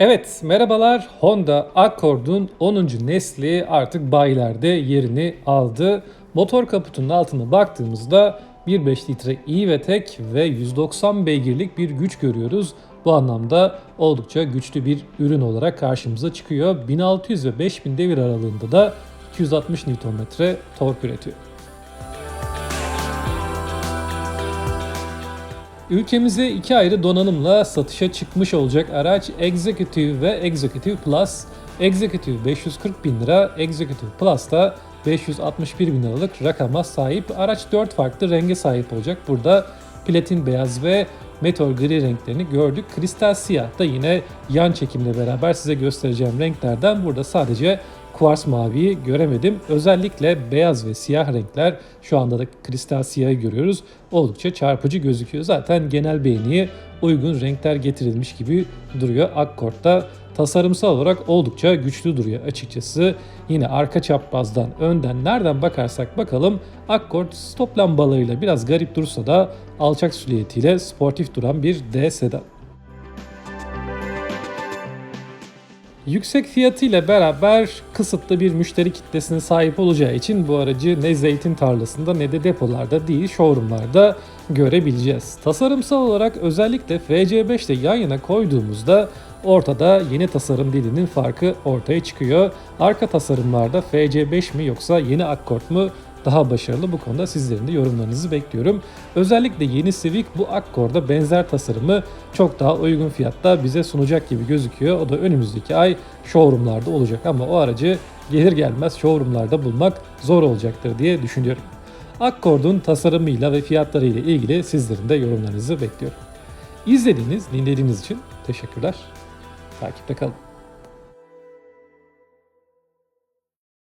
Evet, merhabalar. Honda Accord'un 10. nesli artık bayilerde yerini aldı. Motor kaputunun altına baktığımızda 1.5 litre e-Vetek ve 190 beygirlik bir güç görüyoruz. Bu anlamda oldukça güçlü bir ürün olarak karşımıza çıkıyor. 1600 ve 5000 devir aralığında da 260 Nm tork üretiyor. Ülkemize iki ayrı donanımla satışa çıkmış olacak araç Executive ve Executive Plus. Executive 540 bin lira, Executive Plus da 561 bin liralık rakama sahip. Araç 4 farklı renge sahip olacak. Burada platin beyaz ve metal gri renklerini gördük. Kristal siyah da yine yan çekimle beraber size göstereceğim renklerden. Burada sadece kuvars maviyi göremedim. Özellikle beyaz ve siyah renkler şu anda da kristal siyahı görüyoruz. Oldukça çarpıcı gözüküyor. Zaten genel beğeniye uygun renkler getirilmiş gibi duruyor. Accord'da tasarımsal olarak oldukça güçlü duruyor açıkçası. Yine arka çaprazdan, önden nereden bakarsak bakalım Accord stop lambalarıyla biraz garip dursa da alçak silüetiyle sportif duran bir D sedan. Yüksek fiyatıyla beraber kısıtlı bir müşteri kitlesine sahip olacağı için bu aracı ne zeytin tarlasında ne de depolarda değil showroomlarda görebileceğiz. Tasarımsal olarak özellikle FC5 ile yan yana koyduğumuzda ortada yeni tasarım dilinin farkı ortaya çıkıyor. Arka tasarımlarda FC5 mi yoksa yeni Accord mu daha başarılı bu konuda sizlerin de yorumlarınızı bekliyorum. Özellikle yeni Civic bu Accord'a benzer tasarımı çok daha uygun fiyatta bize sunacak gibi gözüküyor. O da önümüzdeki ay showroomlarda olacak ama o aracı gelir gelmez showroomlarda bulmak zor olacaktır diye düşünüyorum. Accord'un tasarımıyla ve fiyatlarıyla ilgili sizlerin de yorumlarınızı bekliyorum. İzlediğiniz, dinlediğiniz için teşekkürler. Takipte kalın.